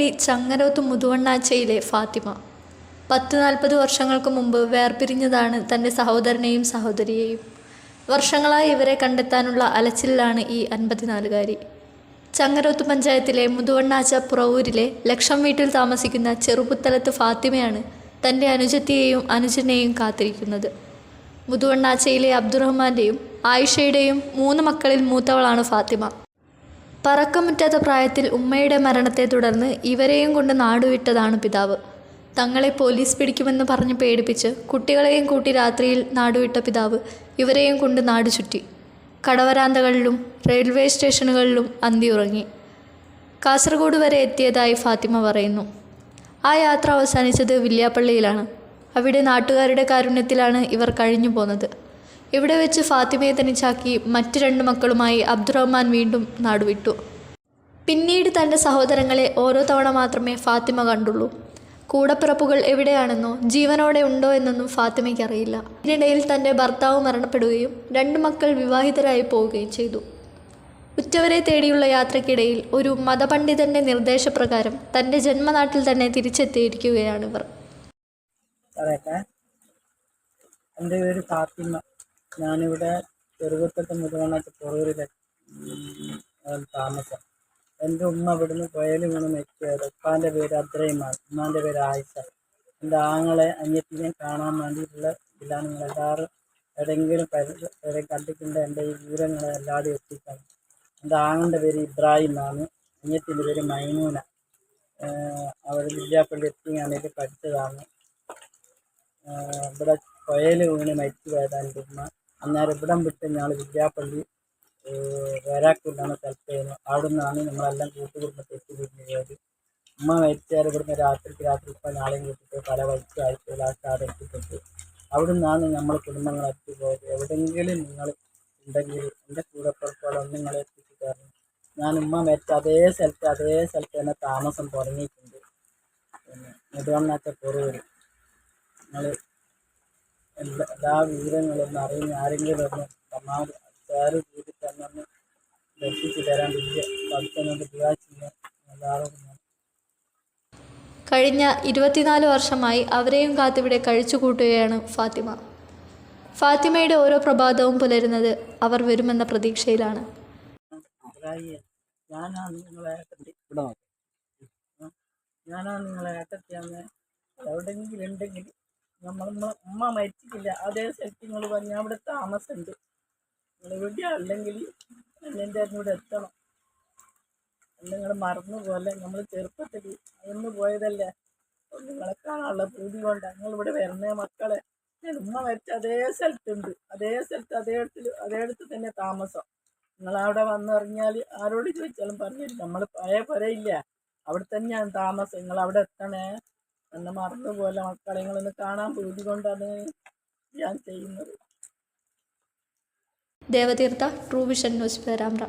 തേടി ചങ്ങരോത്ത് മുതുവണ്ണാച്ചയിലെ ഫാത്തിമ. പത്ത് നാൽപ്പത് വർഷങ്ങൾക്ക് മുമ്പ് വേർപിരിഞ്ഞതാണ് തന്റെ സഹോദരനെയും സഹോദരിയെയും. വർഷങ്ങളായി ഇവരെ കണ്ടെത്താനുള്ള അലച്ചിലാണ് ഈ അൻപത്തിനാലുകാരി. ചങ്ങരോത്ത് പഞ്ചായത്തിലെ മുതുവണ്ണാച്ച പുറവൂരിലെ ലക്ഷം വീട്ടിൽ താമസിക്കുന്ന ചെറുപുത്തലത്ത് ഫാത്തിമയാണ് തന്റെ അനുജത്തിയെയും അനുജനെയും കാത്തിരിക്കുന്നത്. മുതുവണ്ണാച്ചയിലെ അബ്ദുറഹ്മാന്റെയും ആയിഷയുടെയും മൂന്ന് മക്കളിൽ മൂത്തവളാണ് ഫാത്തിമ. പറക്കമുറ്റാത്ത പ്രായത്തിൽ ഉമ്മയുടെ മരണത്തെ തുടർന്ന് ഇവരെയും കൊണ്ട് നാടുവിട്ടതാണ് പിതാവ്. തങ്ങളെ പോലീസ് പിടിക്കുമെന്ന് പറഞ്ഞ് പേടിപ്പിച്ച് കുട്ടികളെയും കൂട്ടി രാത്രിയിൽ നാടുവിട്ട പിതാവ് ഇവരെയും കൊണ്ട് നാട് ചുറ്റി. കടവരാന്തകളിലും റെയിൽവേ സ്റ്റേഷനുകളിലും അന്തി ഉറങ്ങി കാസർഗോഡ് വരെ എത്തിയതായി ഫാത്തിമ പറയുന്നു. ആ യാത്ര അവസാനിച്ചത് വില്യാപ്പള്ളിയിലാണ്. അവിടെ നാട്ടുകാരുടെ കാരുണ്യത്തിലാണ് ഇവർ കഴിഞ്ഞു പോന്നത് ഇവിടെ വെച്ച് ഫാത്തിമയെ തനിച്ചാക്കി മറ്റ് രണ്ട് മക്കളുമായി അബ്ദുറഹ്മാൻ വീണ്ടും നാടുവിട്ടു. പിന്നീട് തന്റെ സഹോദരങ്ങളെ ഓരോ തവണ മാത്രമേ ഫാത്തിമ കണ്ടുള്ളൂ. കൂടപ്പിറപ്പുകൾ എവിടെയാണെന്നോ ജീവനോടെ ഉണ്ടോ എന്നൊന്നും ഫാത്തിമയ്ക്ക് അറിയില്ല. ഇതിനിടയിൽ തന്റെ ഭർത്താവ് മരണപ്പെടുകയും രണ്ട് മക്കൾ വിവാഹിതരായി പോവുകയും ചെയ്തു. ഉറ്റവരെ തേടിയുള്ള യാത്രക്കിടയിൽ ഒരു മതപണ്ഡിതന്റെ നിർദ്ദേശപ്രകാരം തന്റെ ജന്മനാട്ടിൽ തന്നെ തിരിച്ചെത്തിയിരിക്കുകയാണിവർ ഇവർ. എന്റെ പേര് ഫാത്തിമ. ഞാനിവിടെ ചെറുകുത്തത്തെ മുതുവണ്ണത്ത് പുറൂരിലെ താമസം. എന്റെ ഉമ്മ ഇവിടുന്ന് പുഴയിൽ വീണ് മെച്ചത് ഉപ്പാന്റെ പേര് അബ്ദുറഹിമാൻ ഉമ്മാന്റെ പേര് ആയിഷ. എന്റെ ആങ്ങളെ അനിയത്തിനെ കാണാൻ വേണ്ടിയിട്ടുള്ള ഇതിലാണ് നിങ്ങൾ എല്ലാവരും എവിടെയെങ്കിലും പരി- കണ്ടിട്ടുണ്ട്. എന്റെ ഈ വിവരങ്ങളെ എല്ലാവരും എത്തിക്കണം. എന്റെ ആങ്ങളുടെ പേര് ഇബ്രാഹിം ആണ് അനിയത്തിന്റെ പേര് മൈമൂന അവർ വിദ്യാപ്പള്ളി എത്തിയാണെങ്കിൽ പഠിച്ചതാണ്. ഇവിടെ പുഴയിൽ വീണ് മരിച്ചു പോയതാണ് എന്റെ ഉമ്മ. അന്നേരം ഇവിടം വിട്ട് ഞങ്ങൾ വിദ്യാപ്പള്ളി വരാക്കൂലാണ് സ്ഥലത്തേന് അവിടെ നിന്നാണ് നമ്മളെല്ലാം കൂട്ടുകുടുംബത്തെ എത്തിപ്പിരിഞ്ഞ് പോയത് അമ്മ മരിച്ചാൽ ഇവിടുന്ന് രാത്രിക്ക് രാത്രി ഇപ്പം നാളെയും കൂട്ടിട്ട് പല വഴിക്ക് ലാസ്റ്റ് അവിടെ എത്തിപ്പെട്ട് അവിടെ നിന്നാണ് നമ്മൾ കുടുംബങ്ങൾ എത്തിപ്പോയത് എവിടെയെങ്കിലും നിങ്ങൾ ഉണ്ടെങ്കിൽ എന്റെ കൂടെ പുറത്തോളം നിങ്ങളെ എത്തിച്ചു തരണം. ഞാൻ ഉമ്മ മരിച്ച അതേ സ്ഥലത്ത് അതേ സ്ഥലത്ത് തന്നെ താമസം തുടങ്ങിയിട്ടുണ്ട്. പിന്നെ നെടുവണ്ണാച്ച പൊറുവരും നിങ്ങൾ എല്ലാ എല്ലാ വിവരങ്ങളും അറിയുന്ന ആരെങ്കിലും ഒന്ന് തന്നാൽ ഷെയർ ചെയ്ത് തന്നെ എത്തിച്ചു തരാൻ വലിയ ചെയ്യാൻ എല്ലാവരോടും കഴിഞ്ഞ ഇരുപത്തിനാല് വർഷമായി അവരെയും കാത്തിവിടെ കഴിച്ചുകൂട്ടുകയാണ് ഫാത്തിമ. ഫാത്തിമയുടെ ഓരോ പ്രഭാതവും പുലരുന്നത് അവർ വരുമെന്ന പ്രതീക്ഷയിലാണ്. ഞാനാണ് നിങ്ങളെ. ഞാനാണ് നിങ്ങളെ ഏട്ടത്തിയാന്ന് എവിടെയെങ്കിലും ഉണ്ടെങ്കിൽ നമ്മൾ അമ്മ മരിച്ചിട്ടില്ല. അതേ സ്ഥലത്ത് നിങ്ങൾ പറഞ്ഞാൽ അവിടെ താമസമുണ്ട് നിങ്ങൾ ഇവിടെ അല്ലെങ്കിൽ എന്റെ ഇവിടെ എത്തണം. നിങ്ങൾ മറന്നു പോലെ നമ്മൾ ചെറുപ്പത്തിൽ അന്ന് പോയതല്ലേ? നിങ്ങളെ കാണാനുള്ള പൂതി കൊണ്ട് നിങ്ങൾ ഇവിടെ വരുന്ന മക്കളെ. ഞാൻ ഉമ്മ മരിച്ച അതേ സ്ഥലത്തുണ്ട്. അതേ സ്ഥലത്ത് അതേ ഇടത്തിൽ അതേ ഇടത്ത് തന്നെ താമസം. നിങ്ങൾ അവിടെ വന്നിറങ്ങിയാൽ ആരോട് ചോദിച്ചാലും പറഞ്ഞില്ല നമ്മൾ പഴയ പുരയില്ല? അവിടെ തന്നെയാണ് താമസം. നിങ്ങൾ അവിടെ എത്തണേ. എന്നെ മറന്നുപോലെ മക്കളെ നിങ്ങളൊന്ന് കാണാൻ പൂതി കൊണ്ടാണ് ഞാൻ ചെയ്യുന്നത്. Devatheertha true vision news Perambra.